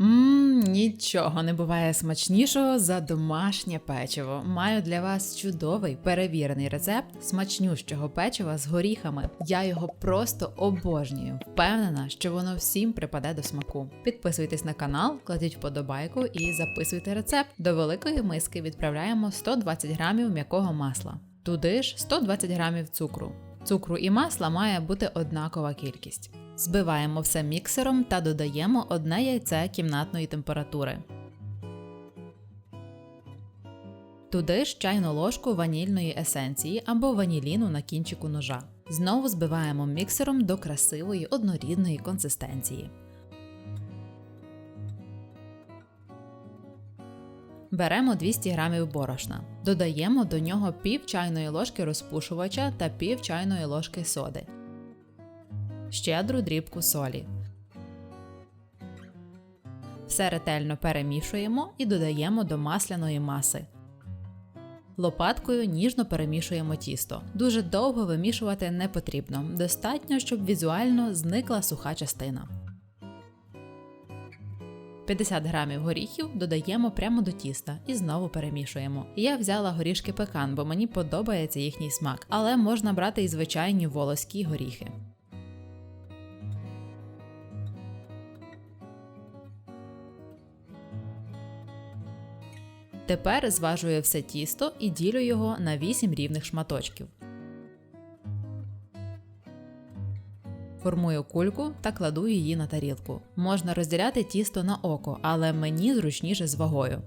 Мм, нічого не буває смачнішого за домашнє печиво. Маю для вас чудовий перевірений рецепт смачнющого печива з горіхами. Я його просто обожнюю. Впевнена, що воно всім припаде до смаку. Підписуйтесь на канал, кладіть вподобайку і записуйте рецепт. До великої миски відправляємо 120 грамів м'якого масла. Туди ж 120 грамів цукру. Цукру і масла має бути однакова кількість. Збиваємо все міксером та додаємо одне яйце кімнатної температури. Туди ж чайну ложку ванільної есенції або ваніліну на кінчику ножа. Знову збиваємо міксером до красивої однорідної консистенції. Беремо 200 г борошна. Додаємо до нього пів чайної ложки розпушувача та пів чайної ложки соди. Щедру дрібку солі. Все ретельно перемішуємо і додаємо до масляної маси. Лопаткою ніжно перемішуємо тісто. Дуже довго вимішувати не потрібно. Достатньо, щоб візуально зникла суха частина. 50 грамів горіхів додаємо прямо до тіста і знову перемішуємо. Я взяла горішки пекан, бо мені подобається їхній смак, але можна брати і звичайні волоські горіхи. Тепер зважую все тісто і ділю його на 8 рівних шматочків. Формую кульку та кладу її на тарілку. Можна розділяти тісто на око, але мені зручніше з вагою.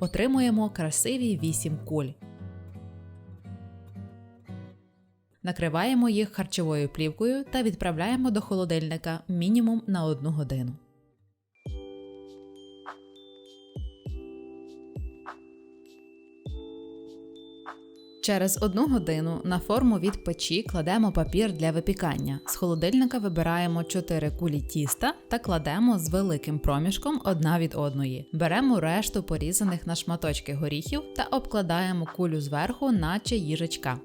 Отримуємо красиві 8 куль. Накриваємо їх харчовою плівкою та відправляємо до холодильника мінімум на 1 годину. Через одну годину на форму від печі кладемо папір для випікання. З холодильника вибираємо 4 кулі тіста та кладемо з великим проміжком одна від одної. Беремо решту порізаних на шматочки горіхів та обкладаємо кулю зверху, наче їжачка.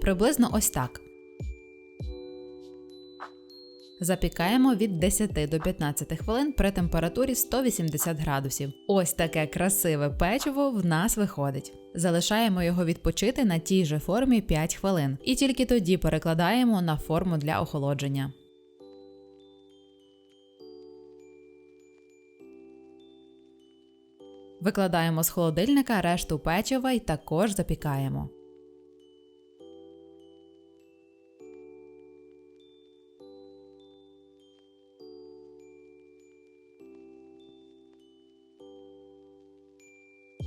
Приблизно ось так. Запікаємо від 10 до 15 хвилин при температурі 180 градусів. Ось таке красиве печиво в нас виходить. Залишаємо його відпочити на тій же формі 5 хвилин, і тільки тоді перекладаємо на форму для охолодження. Викладаємо з холодильника решту печива і також запікаємо.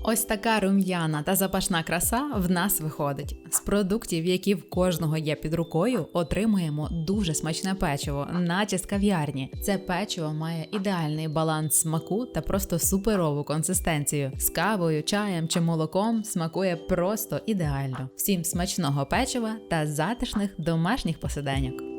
Ось така рум'яна та запашна краса в нас виходить. З продуктів, які в кожного є під рукою, отримуємо дуже смачне печиво, наче з кав'ярні. Це печиво має ідеальний баланс смаку та просто суперову консистенцію. З кавою, чаєм чи молоком смакує просто ідеально. Всім смачного печива та затишних домашніх посиденьок.